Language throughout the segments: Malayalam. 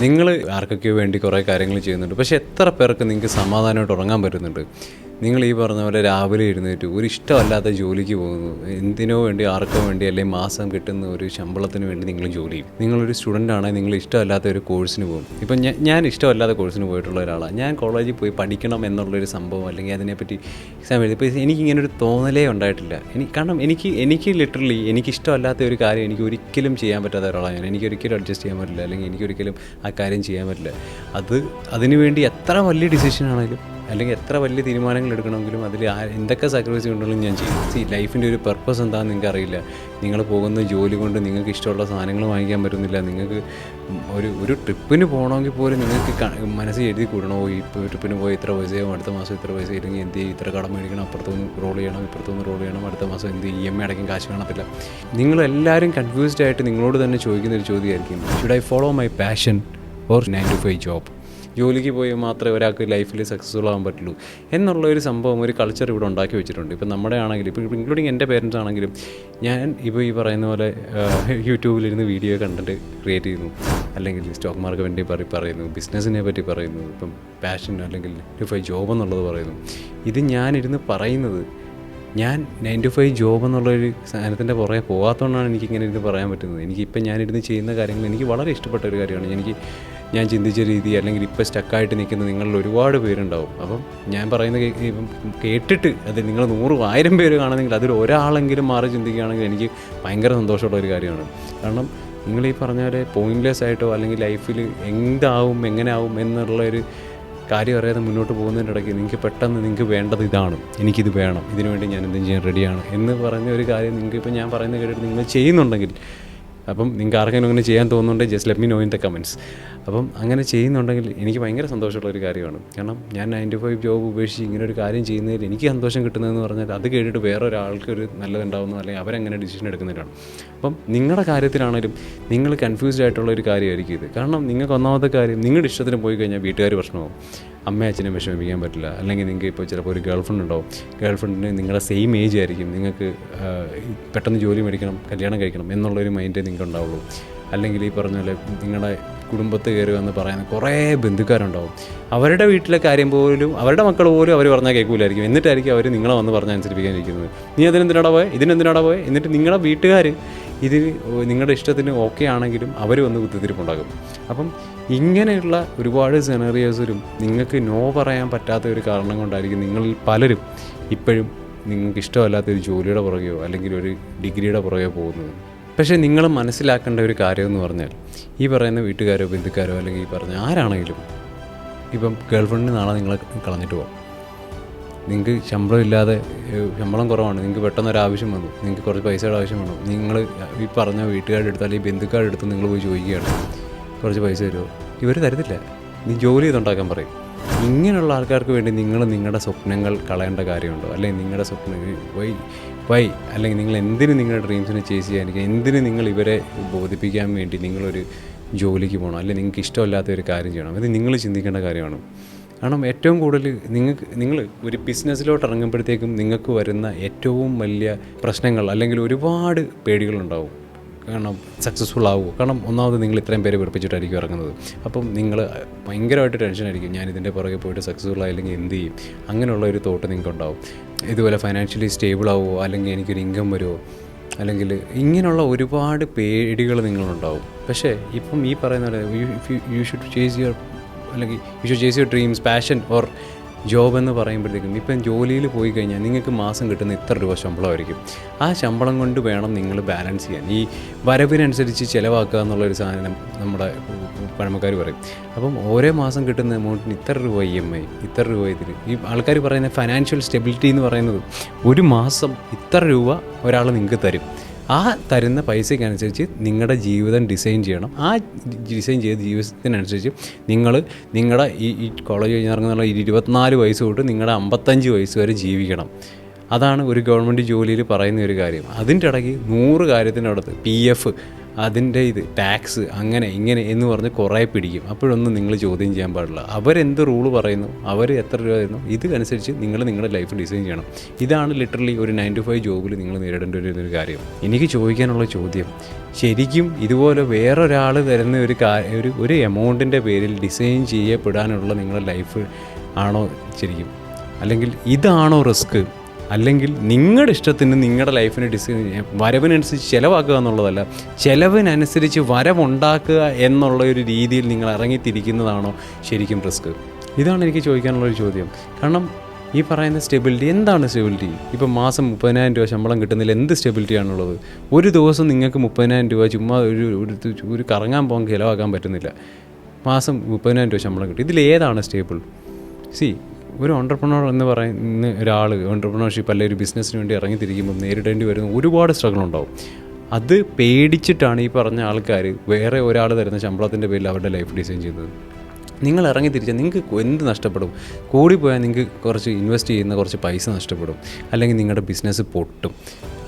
നിങ്ങൾ ആർക്കൊക്കെയോ വേണ്ടി കുറേ കാര്യങ്ങൾ ചെയ്യുന്നുണ്ട്. പക്ഷേ എത്ര പേർക്ക് നിങ്ങൾക്ക് സമാധാനമായിട്ട് ഉറങ്ങാൻ പറ്റുന്നുണ്ട്? നിങ്ങൾ ഈ പറഞ്ഞ പോലെ രാവിലെ എഴുന്നേറ്റ് ഒരു ഇഷ്ടമല്ലാത്ത ജോലിക്ക് പോകുന്നു. എന്തിനോ വേണ്ടി ആർക്കോ വേണ്ടി അല്ലെങ്കിൽ മാസം കിട്ടുന്ന ഒരു ശമ്പളത്തിന് വേണ്ടി നിങ്ങൾ ജോലി ചെയ്യും. നിങ്ങളൊരു സ്റ്റുഡന്റ് ആണെങ്കിൽ നിങ്ങൾ ഇഷ്ടമല്ലാത്ത ഒരു കോഴ്സിന് പോകും. ഇപ്പം ഞാൻ ഇഷ്ടമല്ലാത്ത കോഴ്സിന് പോയിട്ടുള്ള ഒരാളാണ്. ഞാൻ കോളേജിൽ പോയി പഠിക്കണം എന്നുള്ളൊരു സംഭവം അല്ലെങ്കിൽ അതിനെപ്പറ്റി എക്സാം എഴുതി ഇപ്പോൾ എനിക്ക് ഇങ്ങനെ ഒരു തോന്നലേ ഉണ്ടായിട്ടില്ല. എനിക്ക് കാരണം എനിക്ക് എനിക്ക് ലിറ്ററലി എനിക്ക് ഇഷ്ടമല്ലാത്ത ഒരു കാര്യം എനിക്ക് ഒരിക്കലും ചെയ്യാൻ പറ്റാത്ത ഒരാളാണ് ഞാൻ. എനിക്ക് ഒരിക്കലും അഡ്ജസ്റ്റ് ചെയ്യാൻ പറ്റില്ല. അല്ലെങ്കിൽ എനിക്കൊരിക്കലും ആ കാര്യം ചെയ്യാൻ പറ്റില്ല. അത് അതിനുവേണ്ടി എത്ര വലിയ ഡിസിഷൻ ആണെങ്കിലും അല്ലെങ്കിൽ എത്ര വലിയ തീരുമാനങ്ങൾ എടുക്കണമെങ്കിലും അതിൽ എന്തൊക്കെ സാക്രിഫൈസ് ഉണ്ടെങ്കിലും ഞാൻ ചെയ്യും. സി ലൈഫിന്റെ ഒരു പർപ്പസ് എന്താണെന്ന് നിങ്ങൾക്ക് അറിയില്ല നിങ്ങൾ പോകുന്ന ജോലി കൊണ്ട് നിങ്ങൾക്ക് ഇഷ്ടമുള്ള സാധനങ്ങൾ വാങ്ങിക്കാൻ പറ്റുന്നില്ല. നിങ്ങൾക്ക് ഒരു ഒരു ട്രിപ്പിന് പോകണമെങ്കിൽ പോലും നിങ്ങൾക്ക് മനസ്സിൽ എഴുതി കൂടണോ? ഈ ട്രിപ്പിന് പോയി ഇത്ര പൈസ പൈസയാവും അടുത്ത മാസം ഇത്ര പൈസ ഇല്ലെങ്കിൽ എന്ത് ചെയ്യും? ഇത്ര കടം മേടിക്കണം അപ്പുറത്തുനിന്ന് റോൾ ചെയ്യണം ഇപ്പുറത്തുനിന്ന് റോൾ ചെയ്യണം അടുത്ത മാസം എന്ത് ഇ എം ഐ അടക്കം കാശ് കാണത്തില്ല. നിങ്ങളെല്ലാവരും കൺഫ്യൂസ്ഡ് ആയിട്ട് നിങ്ങളോട് തന്നെ ചോദിക്കുന്ന ഒരു ചോദ്യമായിരിക്കും. Should I follow my passion or nine to five job ജോലിക്ക് പോയി മാത്രമേ ഒരാൾക്ക് ലൈഫിൽ സക്സസ്ഫുൾ ആകാൻ പറ്റുള്ളൂ. എന്നുള്ള ഒരു സംഭവം ഒരു കൾച്ചർ ഇവിടെ ഉണ്ടാക്കി വെച്ചിട്ടുണ്ട്. ഇപ്പം നമ്മുടെ ആണെങ്കിലും ഇപ്പോൾ ഇൻക്ലൂഡിങ് എന്റെ പേരൻസ് ആണെങ്കിലും ഞാൻ ഇപ്പോൾ ഈ പറയുന്ന പോലെ യൂട്യൂബിലിരുന്ന് വീഡിയോ കണ്ടന്റ് ക്രിയേറ്റ് ചെയ്യുന്നു. അല്ലെങ്കിൽ സ്റ്റോക്ക് മാർക്കറ്റ് വേണ്ടി പറ പറയുന്നു ബിസിനസ്സിനെ പറ്റി പറയുന്നു ഇപ്പം പാഷൻ അല്ലെങ്കിൽ ഫൈവ് ജോബ് എന്നുള്ളത് പറയുന്നു. ഇത് ഞാനിരുന്ന് പറയുന്നത് ഞാൻ നയൻ ടു ഫൈവ് ജോബ് എന്നുള്ളൊരു സാധനത്തിന്റെ പുറകെ പോകാത്തതുകൊണ്ടാണ് എനിക്ക് ഇങ്ങനെ ഇരുന്ന് പറയാൻ പറ്റുന്നത്. എനിക്കിപ്പോൾ ഞാനിരുന്ന് ചെയ്യുന്ന കാര്യങ്ങൾ എനിക്ക് വളരെ ഇഷ്ടപ്പെട്ട ഒരു കാര്യമാണ്. എനിക്ക് ഞാൻ ചിന്തിച്ച രീതി അല്ലെങ്കിൽ ഇപ്പോൾ സ്റ്റക്കായിട്ട് നിൽക്കുന്ന നിങ്ങളിൽ ഒരുപാട് പേരുണ്ടാവും. അപ്പം ഞാൻ പറയുന്ന കേട്ടിട്ട് അത് നിങ്ങൾ നൂറ് ആയിരം പേര് കാണുന്നെങ്കിൽ അതിൽ ഒരാളെങ്കിലും മാറി ചിന്തിക്കുകയാണെങ്കിൽ എനിക്ക് ഭയങ്കര സന്തോഷമുള്ള ഒരു കാര്യമാണ്. കാരണം നിങ്ങൾ ഈ പറഞ്ഞ പോലെ ആയിട്ടോ അല്ലെങ്കിൽ ലൈഫിൽ എന്താവും എങ്ങനെ ആവും എന്നുള്ള ഒരു കാര്യം അറിയാതെ മുന്നോട്ട് പോകുന്നതിന്റെ ഇടയ്ക്ക് നിങ്ങൾക്ക് പെട്ടെന്ന് നിങ്ങൾക്ക് വേണ്ടത് ഇതാണ്. എനിക്കിത് വേണം. ഇതിനുവേണ്ടി ഞാൻ എന്തും ചെയ്യാൻ റെഡിയാണ് എന്ന് പറഞ്ഞ ഒരു കാര്യം നിങ്ങൾക്ക് ഇപ്പോൾ ഞാൻ പറയുന്നത് കേട്ടിട്ട് നിങ്ങൾ ചെയ്യുന്നുണ്ടെങ്കിൽ അപ്പം നിങ്ങൾക്ക് ആർക്കെങ്കിലും അങ്ങനെ ചെയ്യാൻ തോന്നുന്നുണ്ടെങ്കിൽ just let me know in the comments അപ്പം അങ്ങനെ ചെയ്യുന്നുണ്ടെങ്കിൽ എനിക്ക് ഭയങ്കര സന്തോഷമുള്ള ഒരു കാര്യമാണ്. കാരണം ഞാൻ നയന്റി ഫൈവ് ജോബ് ഉപേക്ഷിച്ച് ഇങ്ങനെ ഒരു കാര്യം ചെയ്യുന്നതിൽ എനിക്ക് സന്തോഷം കിട്ടുന്നതെന്ന് പറഞ്ഞാൽ അത് കേട്ടിട്ട് വേറെ ഒരാൾക്ക് ഒരു നല്ലതുണ്ടാവുന്നു അല്ലെങ്കിൽ അവരങ്ങനെ ഡിസിഷൻ എടുക്കുന്നതിലാണ്. അപ്പം നിങ്ങളുടെ കാര്യത്തിലാണെങ്കിലും നിങ്ങൾ കൺഫ്യൂസ്ഡ് ആയിട്ടുള്ള ഒരു കാര്യമായിരിക്കും ഇത്. കാരണം നിങ്ങൾക്ക് ഒന്നാമത്തെ കാര്യം നിങ്ങളുടെ ഇഷ്ടത്തിന് പോയി കഴിഞ്ഞാൽ വീട്ടുകാർ പ്രശ്നമാവും. അമ്മയും അച്ഛനെ വിഷമിപ്പിക്കാൻ പറ്റില്ല. അല്ലെങ്കിൽ നിങ്ങൾക്ക് ഇപ്പോൾ ചിലപ്പോൾ ഒരു ഗേൾ ഫ്രണ്ട് ഉണ്ടാവും. ഗേൾ ഫ്രണ്ടിന് നിങ്ങളുടെ സെയിം ഏജ് ആയിരിക്കും. നിങ്ങൾക്ക് പെട്ടെന്ന് ജോലി മേടിക്കണം കല്യാണം കഴിക്കണം എന്നുള്ളൊരു മൈൻഡേ നിങ്ങൾക്ക് ഉണ്ടാവുള്ളൂ. അല്ലെങ്കിൽ ഈ പറഞ്ഞ പോലെ നിങ്ങളുടെ കുടുംബത്ത് കയറി വന്ന് പറയുന്ന കുറേ ബന്ധുക്കാരുണ്ടാവും. അവരുടെ വീട്ടിലെ കാര്യം പോലും അവരുടെ മക്കൾ പോലും അവർ പറഞ്ഞാൽ കേൾക്കൂലായിരിക്കും. എന്നിട്ടായിരിക്കും അവർ നിങ്ങളെ വന്ന് പറഞ്ഞ് അനുസരിപ്പിക്കാനിരിക്കുന്നത് നീ അതിനെന്തിനാടാ പോയത് ഇതിനെന്തിനാടാ പോയത് എന്നിട്ട് നിങ്ങളുടെ വീട്ടുകാർ ഇത് നിങ്ങളുടെ ഇഷ്ടത്തിന് ഓക്കെ ആണെങ്കിലും അവർ വന്ന് കുത്തിത്തിരിപ്പുണ്ടാകും അപ്പം ഇങ്ങനെയുള്ള ഒരുപാട് സെനറിയോസിലും നിങ്ങൾക്ക് നോ പറയാൻ പറ്റാത്ത ഒരു കാരണം കൊണ്ടായിരിക്കും നിങ്ങളിൽ പലരും ഇപ്പോഴും നിങ്ങൾക്ക് ഇഷ്ടമല്ലാത്ത ഒരു ജോലിയുടെ പുറകെയോ അല്ലെങ്കിൽ ഒരു ഡിഗ്രിയുടെ പുറകെയോ പോകുന്നത്. പക്ഷേ നിങ്ങൾ മനസ്സിലാക്കേണ്ട ഒരു കാര്യമെന്ന് പറഞ്ഞാൽ ഈ പറയുന്ന വീട്ടുകാരോ ബന്ധുക്കാരോ അല്ലെങ്കിൽ ഈ പറഞ്ഞ ആരാണെങ്കിലും ഇപ്പം ഗേൾഫ്രണ്ടിന് നാളെ നിങ്ങളെ കളഞ്ഞിട്ട് പോകും നിങ്ങൾക്ക് ശമ്പളം ഇല്ലാതെ ശമ്പളം കുറവാണ്. നിങ്ങൾക്ക് പെട്ടെന്ന് ആവശ്യം വന്നു. നിങ്ങൾക്ക് കുറച്ച് പൈസയുടെ ആവശ്യം വന്നു. നിങ്ങൾ ഈ പറഞ്ഞ വീട്ടുകാരുടെ അടുത്ത് അല്ലെങ്കിൽ ബന്ധുക്കാരുടെ അടുത്ത് നിങ്ങൾ പോയി ചോദിക്കുകയാണ്. കുറച്ച് പൈസ തരുമോ? ഇവർ തരത്തില്ല. നീ ജോലി ചെയ്തുണ്ടാക്കാൻ പറയും. ഇങ്ങനെയുള്ള ആൾക്കാർക്ക് വേണ്ടി നിങ്ങൾ നിങ്ങളുടെ സ്വപ്നങ്ങൾ കളയേണ്ട കാര്യമുണ്ടോ? അല്ലെങ്കിൽ നിങ്ങളുടെ സ്വപ്നം വൈ വൈ അല്ലെങ്കിൽ നിങ്ങൾ എന്തിനു നിങ്ങളുടെ ഡ്രീംസിനെ ചേസ് ചെയ്യാനിരിക്കുക എന്തിനു നിങ്ങൾ ഇവരെ ബോധിപ്പിക്കാൻ വേണ്ടി നിങ്ങളൊരു ജോലിക്ക് പോകണം? അല്ലെങ്കിൽ നിങ്ങൾക്ക് ഇഷ്ടമല്ലാത്ത ഒരു കാര്യം ചെയ്യണം. അത് നിങ്ങൾ ചിന്തിക്കേണ്ട കാര്യമാണ്. കാരണം ഏറ്റവും കൂടുതൽ നിങ്ങൾക്ക് നിങ്ങൾ ഒരു ബിസിനസ്സിലോട്ട് ഇറങ്ങുമ്പോഴത്തേക്കും നിങ്ങൾക്ക് വരുന്ന ഏറ്റവും വലിയ പ്രശ്നങ്ങൾ അല്ലെങ്കിൽ ഒരുപാട് പേടികളുണ്ടാവും. കാരണം സക്സസ്ഫുൾ ആവുമോ കാരണം ഒന്നാമത് നിങ്ങൾ ഇത്രയും പേര് വെറുപ്പിച്ചിട്ടായിരിക്കും ഇറങ്ങുന്നത്. അപ്പം നിങ്ങൾ ഭയങ്കരമായിട്ട് ടെൻഷൻ ആയിരിക്കും. ഞാൻ ഇതിന്റെ പുറകെ പോയിട്ട് സക്സസ്ഫുൾ ആയില്ലെങ്കിൽ എന്ത് ചെയ്യും? അങ്ങനെയുള്ള ഒരു തോട്ട് നിങ്ങൾക്ക് ഉണ്ടാവും ഇതുപോലെ ഫൈനാൻഷ്യലി സ്റ്റേബിൾ ആവുമോ അല്ലെങ്കിൽ എനിക്കൊരു ഇൻകം വരുമോ അല്ലെങ്കിൽ ഇങ്ങനെയുള്ള ഒരുപാട് പേടികൾ നിങ്ങളുണ്ടാവും. പക്ഷേ ഇപ്പം ഈ പറയുന്ന പോലെ യു ഷുഡ് ചേസ് യുവർ അല്ലെങ്കിൽ you should chase your dreams passion or job എന്ന് പറയുമ്പോഴത്തേക്കും ഇപ്പം ജോലിയിൽ പോയി കഴിഞ്ഞാൽ നിങ്ങൾക്ക് മാസം കിട്ടുന്ന ഇത്ര രൂപ ശമ്പളമായിരിക്കും. ആ ശമ്പളം കൊണ്ട് വേണം നിങ്ങൾ ബാലൻസ് ചെയ്യാൻ. ഈ വരവിനനുസരിച്ച് ചിലവാക്കുക എന്നുള്ളൊരു സാധനം നമ്മുടെ പഴമക്കാർ പറയും. അപ്പം ഓരോ മാസം കിട്ടുന്ന എമൗണ്ടിന് ഇത്ര രൂപ ഇ എം ഐ ഇത്ര രൂപ ഇതിന്. ഈ ആൾക്കാർ പറയുന്ന ഫൈനാൻഷ്യൽ സ്റ്റെബിലിറ്റി എന്ന് പറയുന്നത് ഒരു മാസം ഇത്ര രൂപ ഒരാൾ നിങ്ങൾക്ക് തരും. ആ തരുന്ന പൈസയ്ക്കനുസരിച്ച് നിങ്ങളുടെ ജീവിതം ഡിസൈൻ ചെയ്യണം. ആ ഡിസൈൻ ചെയ്ത ജീവിതത്തിനനുസരിച്ച് നിങ്ങൾ നിങ്ങളുടെ ഈ ഈ കോളേജ് കഴിഞ്ഞ് ഇറങ്ങുന്നുള്ള ഈ ഇരുപത്തിനാല് വയസ്സ് തൊട്ട് നിങ്ങളുടെ അമ്പത്തഞ്ച് വയസ്സ് വരെ ജീവിക്കണം. അതാണ് ഒരു ഗവൺമെന്റ് ജോലിയിൽ പറയുന്ന ഒരു കാര്യം. അതിന്റെ ഇടയ്ക്ക് നൂറ് കാര്യത്തിന്റെ അടുത്ത് പി എഫ് അതിന്റെ ഇത് ടാക്സ് അങ്ങനെ ഇങ്ങനെ എന്ന് പറഞ്ഞ് കുറേ പിടിക്കും. അപ്പോഴൊന്നും നിങ്ങൾ ചോദ്യം ചെയ്യാൻ പാടില്ല. അവരെന്ത് റൂൾ പറയുന്നു? അവർ എത്ര രൂപ തരുന്നു? ഇതനുസരിച്ച് നിങ്ങൾ നിങ്ങളുടെ ലൈഫ് ഡിസൈൻ ചെയ്യണം. ഇതാണ് ലിറ്ററലി ഒരു നയൻ ടു ഫൈവ് ജോബിൽ നിങ്ങൾ നേരിടേണ്ട ഒരു കാര്യം. എനിക്ക് ചോദിക്കാനുള്ള ചോദ്യം ശരിക്കും ഇതുപോലെ വേറൊരാൾ തരുന്ന ഒരു ഒരു ഒരു എമൗണ്ടിന്റെ പേരിൽ ഡിസൈൻ ചെയ്യപ്പെടാനുള്ള നിങ്ങളുടെ ലൈഫ് ആണോ ശരിക്കും? അല്ലെങ്കിൽ ഇതാണോ റിസ്ക് അല്ലെങ്കിൽ നിങ്ങളുടെ ഇഷ്ടത്തിന് നിങ്ങളുടെ ലൈഫിന് ഡിസൈൻ വരവിനനുസരിച്ച് ചിലവാക്കുക എന്നുള്ളതല്ല ചിലവിനനുസരിച്ച് വരവുണ്ടാക്കുക എന്നുള്ള ഒരു രീതിയിൽ നിങ്ങൾ ഇറങ്ങിത്തിരിക്കുന്നതാണോ ശരിക്കും റിസ്ക്? ഇതാണ് എനിക്ക് ചോദിക്കാനുള്ള ഒരു ചോദ്യം. കാരണം ഈ പറയുന്ന സ്റ്റെബിലിറ്റി എന്താണ് സ്റ്റെബിലിറ്റി ഇപ്പോൾ മാസം മുപ്പതിനായിരം രൂപ ശമ്പളം കിട്ടുന്നതിൽ എന്ത് സ്റ്റെബിലിറ്റിയാണുള്ളത് ഒരു ദിവസം നിങ്ങൾക്ക് മുപ്പതിനായിരം രൂപ ചുമ്മാ ഒരു ഒരു കറങ്ങാൻ പോകാൻ ചിലവാക്കാൻ പറ്റുന്നില്ല. മാസം മുപ്പതിനായിരം രൂപ ശമ്പളം കിട്ടും. ഇതിൽ ഏതാണ് സ്റ്റേബിൾ സി ഒരു ഓണ്ടർപ്രണർ എന്ന് പറയുന്ന ഒരാൾ ഓണ്ടർപ്രണർഷിപ്പ് അല്ലെങ്കിൽ ഒരു ബിസിനസ്സിന് വേണ്ടി ഇറങ്ങിത്തിരിക്കുമ്പോൾ നേരിടേണ്ടി വരുന്ന ഒരുപാട് സ്ട്രഗിൾ ഉണ്ടാവും അത് പേടിച്ചിട്ടാണ് ഈ പറഞ്ഞ ആൾക്കാർ വേറെ ഒരാൾ തരുന്ന ശമ്പളത്തിന്റെ പേരിൽ അവരുടെ ലൈഫ് ഡിസൈൻ ചെയ്യുന്നത് നിങ്ങൾ ഇറങ്ങി തിരിച്ചാൽ നിങ്ങൾക്ക് എന്ത് നഷ്ടപ്പെടും? കൂടിപ്പോയാൽ നിങ്ങൾക്ക് കുറച്ച് ഇൻവെസ്റ്റ് ചെയ്യുന്ന കുറച്ച് പൈസ നഷ്ടപ്പെടും. അല്ലെങ്കിൽ നിങ്ങളുടെ ബിസിനസ് പൊട്ടും.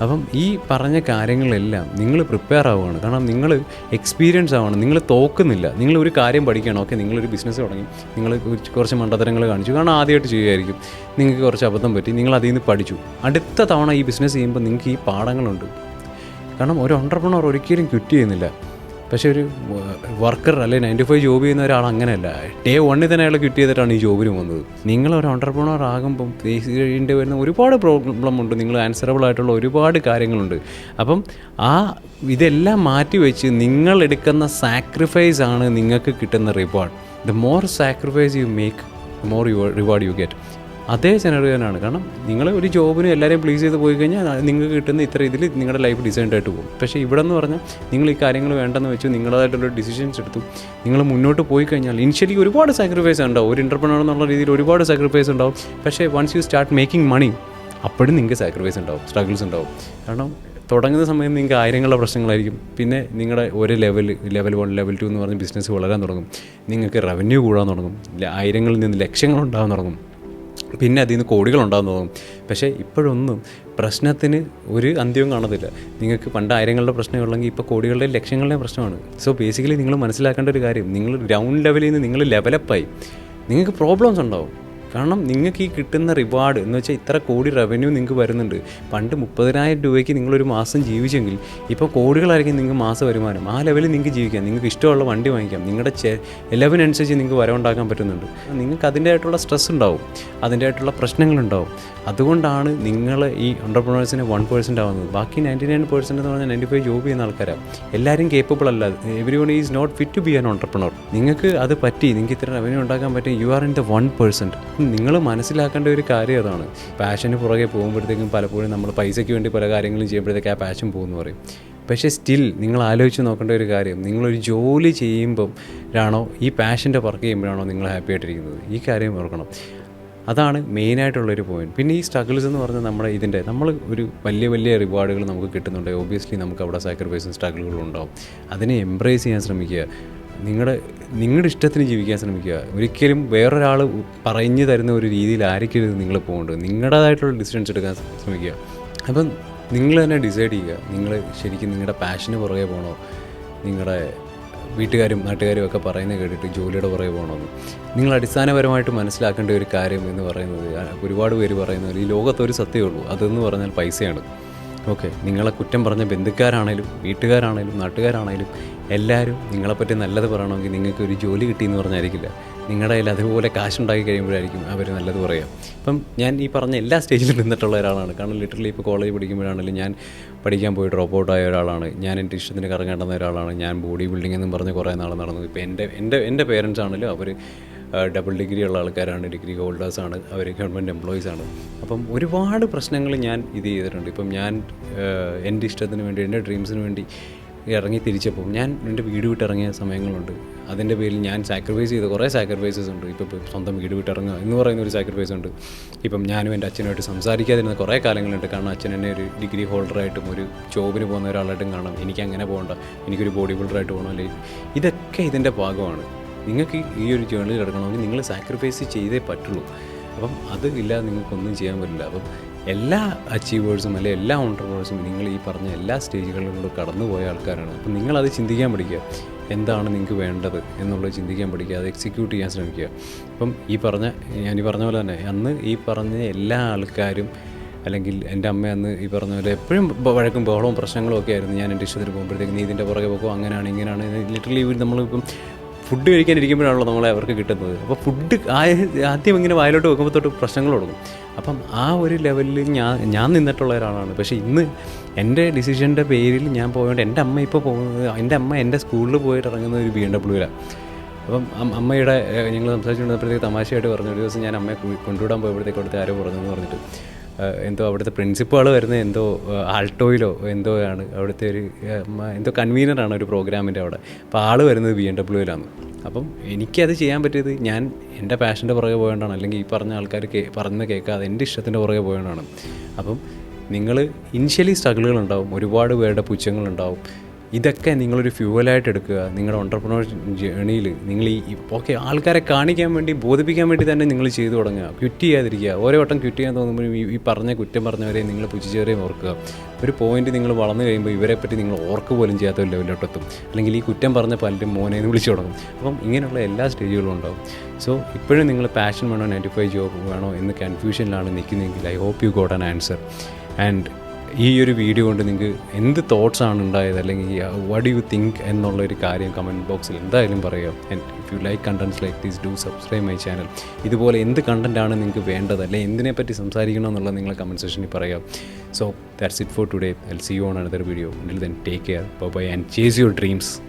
അപ്പം ഈ പറഞ്ഞ കാര്യങ്ങളെല്ലാം നിങ്ങൾ പ്രിപ്പയർ ആവുകയാണ്. കാരണം നിങ്ങൾ എക്സ്പീരിയൻസ് ആവണം നിങ്ങൾ തോക്കുന്നില്ല. നിങ്ങൾ ഒരു കാര്യം പഠിക്കണം ഓക്കെ നിങ്ങളൊരു ബിസിനസ് തുടങ്ങി. നിങ്ങൾ കുറച്ച് മണ്ടത്തരങ്ങൾ കാണിച്ചു. കാരണം ആദ്യമായിട്ട് ചെയ്യുമായിരിക്കും. നിങ്ങൾക്ക് കുറച്ച് അബദ്ധം പറ്റി. നിങ്ങൾ അതിൽ നിന്ന് പഠിച്ചു. അടുത്ത തവണ ഈ ബിസിനസ് ചെയ്യുമ്പോൾ നിങ്ങൾക്ക് ഈ പാഠങ്ങളുണ്ട്. കാരണം ഒരു ഓണ്ടർപ്രണർ ഒരിക്കലും ക്വിറ്റ് ചെയ്യുന്നില്ല. പക്ഷേ ഒരു വർക്കർ അല്ലെങ്കിൽ നയന്റി ഫൈവ് ജോബ് ചെയ്യുന്ന ഒരാൾ അങ്ങനെയല്ല. ഡേ വണ്ണിൽ തന്നെ അയാൾ ക്വിറ്റ് ചെയ്തിട്ടാണ് ഈ ജോബിന് വന്നത് നിങ്ങൾ ഒരു ഓണ്ടർപ്രണർ ആകുമ്പം ഫേസ് ചെയ്യേണ്ടി വരുന്ന ഒരുപാട് പ്രോബ്ലം ഉണ്ട്. നിങ്ങൾ ആൻസറബിൾ ആയിട്ടുള്ള ഒരുപാട് കാര്യങ്ങളുണ്ട്. അപ്പം ആ ഇതെല്ലാം മാറ്റി വെച്ച് നിങ്ങൾ എടുക്കുന്ന സാക്രിഫൈസ് ആണ് നിങ്ങൾക്ക് കിട്ടുന്ന reward the more sacrifice you make more you reward you get അതേ ജനറേഷനാണ് കാരണം നിങ്ങൾ ഒരു ജോബിന് എല്ലാവരെയും പ്ലീസ് ചെയ്ത് പോയി കഴിഞ്ഞാൽ നിങ്ങൾക്ക് കിട്ടുന്ന ഇത്ര ഇതിൽ നിങ്ങളുടെ ലൈഫ് ഡിസൈൻഡ് ആയിട്ട് പോകും. പക്ഷേ ഇവിടെ എന്ന് പറഞ്ഞാൽ നിങ്ങൾ ഈ കാര്യങ്ങൾ വേണ്ടെന്ന് വെച്ചു നിങ്ങളതായിട്ടുള്ള ഡിസിഷൻസ് എടുത്തു. നിങ്ങൾ മുന്നോട്ട് പോയി കഴിഞ്ഞാൽ ഇനിഷ്യലി ഒരുപാട് സാക്രിഫൈസ് ഉണ്ടാവും. ഒരു ഇന്റർപ്രണർ എന്നുള്ള രീതിയിൽ ഒരുപാട് സാക്രിഫൈസ് ഉണ്ടാവും. പക്ഷേ once you start making money അപ്പോഴും നിങ്ങൾക്ക് സാക്രിഫൈസ് ഉണ്ടാവും സ്ട്രഗിൾസ് ഉണ്ടാവും. കാരണം തുടങ്ങുന്ന സമയത്ത് നിങ്ങൾക്ക് ആയിരങ്ങളുടെ പ്രശ്നങ്ങളായിരിക്കും. പിന്നെ നിങ്ങളുടെ ഒരു level level one level two എന്ന് പറഞ്ഞ് ബിസിനസ് വളരാൻ തുടങ്ങും. നിങ്ങൾക്ക് റവന്യൂ കൂടാൻ തുടങ്ങും. ആയിരങ്ങളിൽ നിന്ന് ലക്ഷ്യങ്ങൾ ഉണ്ടാകാൻ തുടങ്ങും. പിന്നെ അതിൽ നിന്ന് കോടികൾ തോന്നും. പക്ഷേ ഇപ്പോഴൊന്നും പ്രശ്നത്തിന് ഒരു അന്ത്യവും കാണത്തില്ല. നിങ്ങൾക്ക് പണ്ട് ആയിരങ്ങളുടെ പ്രശ്നമുള്ളെങ്കിൽ ഇപ്പോൾ കോടികളുടെ ലക്ഷങ്ങളുടെയും പ്രശ്നമാണ്. സോ ബേസിക്കലി നിങ്ങൾ മനസ്സിലാക്കേണ്ട ഒരു കാര്യം നിങ്ങൾ ഗ്രൗണ്ട് ലെവലിൽ നിന്ന് നിങ്ങൾ ലെവലപ്പായി നിങ്ങൾക്ക് പ്രോബ്ലംസ് ഉണ്ടാവും. കാരണം നിങ്ങൾക്ക് ഈ കിട്ടുന്ന റിവാർഡ് എന്ന് വെച്ചാൽ ഇത്ര കോടി റവന്യൂ നിങ്ങൾക്ക് വരുന്നുണ്ട്. പണ്ട് മുപ്പതിനായിരം രൂപയ്ക്ക് നിങ്ങളൊരു മാസം ജീവിച്ചെങ്കിൽ ഇപ്പോൾ കോടികളായിരിക്കും നിങ്ങൾക്ക് മാസ വരുമാനം. ആ ലെവലിൽ നിങ്ങൾക്ക് ജീവിക്കാം. നിങ്ങൾക്ക് ഇഷ്ടമുള്ള വണ്ടി വാങ്ങിക്കാം. നിങ്ങളുടെ ചെ ലെവലിനനുസരിച്ച് നിങ്ങൾക്ക് വരവുണ്ടാക്കാൻ പറ്റുന്നുണ്ട്. നിങ്ങൾക്ക് അതിന്റെതായിട്ടുള്ള സ്ട്രെസ് ഉണ്ടാവും. അതിന്റെതായിട്ടുള്ള പ്രശ്നങ്ങളുണ്ടാവും. അതുകൊണ്ടാണ് നിങ്ങൾ ഈ എന്റർപ്രണേഴ്സിന് വൺ പേഴ്സന്റ് ആവുന്നത്. ബാക്കി നയന്റി നയൻ പേഴ്സന്റ് എന്ന് പറഞ്ഞാൽ നയന്റി ഫൈവ് ജോബ് ചെയ്യുന്ന ആൾക്കാരാണ് എല്ലാവരും കേപ്പബിൾ അല്ല. Everyone is not fit to be an entrepreneur നിങ്ങൾക്ക് അത് പറ്റി. നിങ്ങൾക്ക് ഇത്ര റവന്യൂ ഉണ്ടാക്കാൻ പറ്റും. You are in the one percent നിങ്ങൾ മനസ്സിലാക്കേണ്ട ഒരു കാര്യം അതാണ്. പാഷന് പുറകെ പോകുമ്പോഴത്തേക്കും പലപ്പോഴും നമ്മൾ പൈസയ്ക്ക് വേണ്ടി പല കാര്യങ്ങളും ചെയ്യുമ്പോഴത്തേക്ക് ആ പാഷൻ പോകുമെന്ന് പറയും. പക്ഷേ സ്റ്റിൽ നിങ്ങൾ ആലോചിച്ച് നോക്കേണ്ട ഒരു കാര്യം. നിങ്ങളൊരു ജോലി ചെയ്യുമ്പം ആണോ ഈ പാഷന്റെ വർക്ക് ചെയ്യുമ്പോഴാണോ നിങ്ങൾ ഹാപ്പി ആയിട്ടിരിക്കുന്നത്? ഈ കാര്യം ഓർക്കണം. അതാണ് മെയിനായിട്ടുള്ളൊരു പോയിന്റ് പിന്നെ ഈ സ്ട്രഗിൾസ് എന്ന് പറഞ്ഞാൽ നമ്മുടെ ഇതിന്റെ നമ്മൾ ഒരു വലിയ വലിയ റിവാർഡുകൾ നമുക്ക് കിട്ടുന്നുണ്ട്. ഓബിയസ്ലി നമുക്ക് അവിടെ സാക്രിഫൈസും സ്ട്രഗിളുകളും ഉണ്ടാവും. അതിനെ എംബ്രേസ് ചെയ്യാൻ ശ്രമിക്കുക. നിങ്ങളുടെ നിങ്ങളുടെ ഇഷ്ടത്തിന് ജീവിക്കാൻ ശ്രമിക്കുക. ഒരിക്കലും വേറൊരാൾ പറഞ്ഞു തരുന്ന ഒരു രീതിയിൽ ആയിരിക്കരുത് നിങ്ങൾ പോകേണ്ടത്? നിങ്ങളുടേതായിട്ടുള്ള ഡിസിഷൻസ് എടുക്കാൻ ശ്രമിക്കുക. അപ്പം നിങ്ങൾ തന്നെ ഡിസൈഡ് ചെയ്യുക. നിങ്ങൾ ശരിക്കും നിങ്ങളുടെ പാഷന് പുറകെ പോകണോ നിങ്ങളുടെ വീട്ടുകാരും നാട്ടുകാരും ഒക്കെ പറയുന്നത് കേട്ടിട്ട് ജോലിയുടെ പുറകെ പോകണമെന്ന് നിങ്ങൾ അടിസ്ഥാനപരമായിട്ട് മനസ്സിലാക്കേണ്ട ഒരു കാര്യം എന്ന് പറയുന്നത് ഒരുപാട് പേര് പറയുന്നത് ഈ ലോകത്തൊരു സത്യമേ ഉള്ളൂ. അതെന്ന് പറഞ്ഞാൽ പൈസയാണ്. ഓക്കെ നിങ്ങളെ കുറ്റം പറഞ്ഞ ബന്ധുക്കാരാണേലും വീട്ടുകാരാണേലും നാട്ടുകാരാണേലും എല്ലാവരും നിങ്ങളെപ്പറ്റി നല്ലത് പറയണമെങ്കിൽ നിങ്ങൾക്ക് ഒരു ജോലി കിട്ടിയെന്ന് പറഞ്ഞായിരിക്കില്ല. നിങ്ങളുടെ കയ്യിൽ അതുപോലെ കാശുണ്ടാക്കി കഴിയുമ്പോഴായിരിക്കും അവർ നല്ലത് പറയുക ഇപ്പം ഞാൻ ഈ പറഞ്ഞ എല്ലാ സ്റ്റേജിലും നിന്നിട്ടുള്ള ഒരാളാണ്. കാരണം ലിറ്ററലി ഇപ്പോൾ കോളേജ് പഠിക്കുമ്പോഴാണെങ്കിലും ഞാൻ പഠിക്കാൻ പോയി ഡ്രോപ്പ് ഔട്ട് ആയ ഒരാളാണ്. ഞാൻ എന്റെ ഇഷ്ടത്തിന് കറങ്ങേണ്ടുന്ന ഒരാളാണ്. ഞാൻ ബോഡി ബിൽഡിംഗ് എന്നും പറഞ്ഞ് കുറേ നാൾ നടന്നു. ഇപ്പോൾ എന്റെ എന്റെ എന്റെ പേരൻസ് ആണെങ്കിലും അവർ ഡബിൾ ഡിഗ്രി ഉള്ള ആൾക്കാരാണ് ഡിഗ്രി ഹോൾഡേഴ്സാണ് അവർ ഗവൺമെന്റ് ആണ്. അപ്പം ഒരുപാട് പ്രശ്നങ്ങൾ ഞാൻ ഇത് ചെയ്തിട്ടുണ്ട്. ഇപ്പം ഞാൻ എന്റെ ഇഷ്ടത്തിന് വേണ്ടി എന്റെ ഡ്രീംസിന് വേണ്ടി ഇറങ്ങി തിരിച്ചപ്പോൾ ഞാൻ എന്റെ വീട് വിട്ടിറങ്ങിയ സമയങ്ങളുണ്ട്. അതിന്റെ പേരിൽ ഞാൻ സാക്രിഫൈസ് ചെയ്ത കുറേ സാക്രിഫൈസസ് ഉണ്ട്. ഇപ്പോൾ സ്വന്തം വീട് വിട്ടിറങ്ങുക എന്ന് പറയുന്ന ഒരു സാക്രിഫൈസ് ഉണ്ട്. ഇപ്പം ഞാനും എന്റെ അച്ഛനുമായിട്ട് സംസാരിക്കാതിരുന്ന കുറേ കാലങ്ങളുണ്ട്. കാരണം അച്ഛൻ എന്നെ ഒരു ഡിഗ്രി ഹോൾഡറായിട്ടും ഒരു ജോബിന് പോകുന്ന ഒരാളായിട്ടും കാണാം എനിക്ക് അങ്ങനെ പോകണ്ട. എനിക്കൊരു ബോഡി ബിൽഡറായിട്ട് പോകണം. അല്ലെങ്കിൽ ഇതൊക്കെ ഇതിന്റെ ഭാഗമാണ്. നിങ്ങൾക്ക് ഈ ഒരു ജേണലിൽ കിടക്കണമെങ്കിൽ നിങ്ങൾ സാക്രിഫൈസ് ചെയ്തേ പറ്റുള്ളൂ. അപ്പം അത് ഇല്ലാതെ നിങ്ങൾക്കൊന്നും ചെയ്യാൻ പറ്റില്ല. അപ്പം എല്ലാ അച്ചീവേഴ്സും അല്ലെങ്കിൽ എല്ലാ ഓണ്ടർപ്രണേഴ്സും നിങ്ങൾ ഈ പറഞ്ഞ എല്ലാ സ്റ്റേജുകളിലൂടെ കടന്നുപോയ ആൾക്കാരാണ്. അപ്പം നിങ്ങളത് ചിന്തിക്കാൻ പഠിക്കുക. എന്താണ് നിങ്ങൾക്ക് വേണ്ടത് എന്നുള്ളത് ചിന്തിക്കാൻ പഠിക്കുക. അത് എക്സിക്യൂട്ട് ചെയ്യാൻ ശ്രമിക്കുക. അപ്പം ഈ പറഞ്ഞ ഞാൻ ഈ പറഞ്ഞ പോലെ തന്നെ അന്ന് ഈ പറഞ്ഞ എല്ലാ ആൾക്കാരും അല്ലെങ്കിൽ എന്റെ അമ്മ അന്ന് ഈ പറഞ്ഞ പോലെ എപ്പോഴും വഴക്കും ബഹളവും പ്രശ്നങ്ങളും ഒക്കെ ആയിരുന്നു. ഞാൻ എന്റെ ഇഷ്ടത്തിന് പോകുമ്പോഴത്തേക്ക് നീ ഇതിന്റെ പുറകെ പോകും അങ്ങനെയാണ് ഇങ്ങനെയാണ്. ലിറ്ററലി ഇവർ നമ്മളിപ്പം ഫുഡ് കഴിക്കാനിരിക്കുമ്പോഴാണല്ലോ നമ്മളെ അവർക്ക് കിട്ടുന്നത്. അപ്പോൾ ഫുഡ് ആദ്യം ഇങ്ങനെ വായിലോട്ട് വെക്കുമ്പോൾ തൊട്ട് പ്രശ്നങ്ങൾ തുടങ്ങും. അപ്പം ആ ഒരു ലെവലിൽ ഞാൻ ഞാൻ നിന്നിട്ടുള്ള ഒരാളാണ്. പക്ഷേ ഇന്ന് എന്റെ ഡിസിഷന്റെ പേരിൽ ഞാൻ പോയതുകൊണ്ട് എന്റെ അമ്മ ഇപ്പോൾ പോകുന്നത് എന്റെ അമ്മ എന്റെ സ്കൂളിൽ പോയിട്ട് ഇറങ്ങുന്ന ഒരു ബി എം ഡബ്ല്യൂലാണ് അപ്പം അമ്മയുടെ ഞങ്ങൾ സംസാരിച്ചുകൊണ്ടിരുന്നപ്പോഴത്തേക്ക് തമാശയായിട്ട് പറഞ്ഞു ഒരു ദിവസം ഞാൻ അമ്മയെ കൊണ്ടുവിടാൻ പോയപ്പോഴത്തേക്ക് അവിടുത്തെ ആരോ പറഞ്ഞു എന്ന് പറഞ്ഞിട്ട് എന്തോ അവിടുത്തെ പ്രിൻസിപ്പാൾ വരുന്നത് എന്തോ ആൾട്ടോയിലോ എന്തോ ആണ് അവിടുത്തെ ഒരു എന്തോ കൺവീനറാണ് ഒരു പ്രോഗ്രാമിന്റെ അവിടെ. അപ്പോൾ ആൾ വരുന്നത് ബി എം ഡബ്ല്യൂയിലാണ് അപ്പം എനിക്കത് ചെയ്യാൻ പറ്റിയത് ഞാൻ എന്റെ പാഷന്റെ പുറകെ പോയതുകൊണ്ടാണ് അല്ലെങ്കിൽ ഈ പറഞ്ഞ ആൾക്കാർ കേ പറഞ്ഞ് കേൾക്കാതെ എന്റെ ഇഷ്ടത്തിന്റെ പുറകെ പോയതുകൊണ്ടാണ് അപ്പം നിങ്ങൾ ഇനിഷ്യലി സ്ട്രഗിളുകൾ ഉണ്ടാവും ഒരുപാട് പേരുടെ പുച്ഛങ്ങളുണ്ടാവും. ഇതൊക്കെ നിങ്ങളൊരു ഫ്യൂവലായിട്ട് എടുക്കുക. നിങ്ങളുടെ ഓണ്ടർപ്രണർ ജേണിയിൽ നിങ്ങൾ ഈ ഓക്കെ ആൾക്കാരെ കാണിക്കാൻ വേണ്ടി ബോധിപ്പിക്കാൻ വേണ്ടി തന്നെ നിങ്ങൾ ചെയ്തു തുടങ്ങുക. ക്വിറ്റ് ചെയ്യാതിരിക്കുക. ഓരോ വട്ടം ക്വിറ്റ് ചെയ്യാൻ തോന്നുമ്പോൾ ഈ പറഞ്ഞ കുറ്റം പറഞ്ഞവരെ നിങ്ങൾ പുച്ഛിച്ചവരെയും ഓർക്കുക. ഒരു പോയിന്റ് നിങ്ങൾ വളർന്നു കഴിയുമ്പോൾ ഇവരെ പറ്റി നിങ്ങൾ ഓർക്ക് പോലും ചെയ്യാത്ത ഒരു ലെവലിലോട്ടെത്തും അല്ലെങ്കിൽ ഈ കുറ്റം പറഞ്ഞ പലരും മോനെ എന്ന് വിളിച്ചു തുടങ്ങും. അപ്പം ഇങ്ങനെയുള്ള എല്ലാ സ്റ്റേജുകളും ഉണ്ടാവും. സോ ഇപ്പോഴും നിങ്ങൾ പാഷൻ വേണോ നയന്റി ഫൈവ് ജോബ് വേണോ എന്ന് കൺഫ്യൂഷനിലാണ് നിൽക്കുന്നതെങ്കിൽ I hope you got an answer and ഈ ഒരു വീഡിയോ കൊണ്ട് നിങ്ങൾക്ക് എന്ത് തോട്ട്സ് ആണ് ഉണ്ടായത്? അല്ലെങ്കിൽ വട്ട് യു തിങ്ക് എന്നുള്ള ഒരു കാര്യം കമന്റ് ബോക്സിൽ എന്തായാലും പറയാം. And if you like contents like these do subscribe my channel ഇതുപോലെ എന്ത് കണ്ടന്റാണ് നിങ്ങൾക്ക് വേണ്ടത്? അല്ലെങ്കിൽ എന്തിനെപ്പറ്റി സംസാരിക്കണം എന്നുള്ളത് നിങ്ങൾ കമന്റ് സെക്ഷനിൽ പറയാം. So that's it for today I see you on another video until then take care bye and chase your dreams.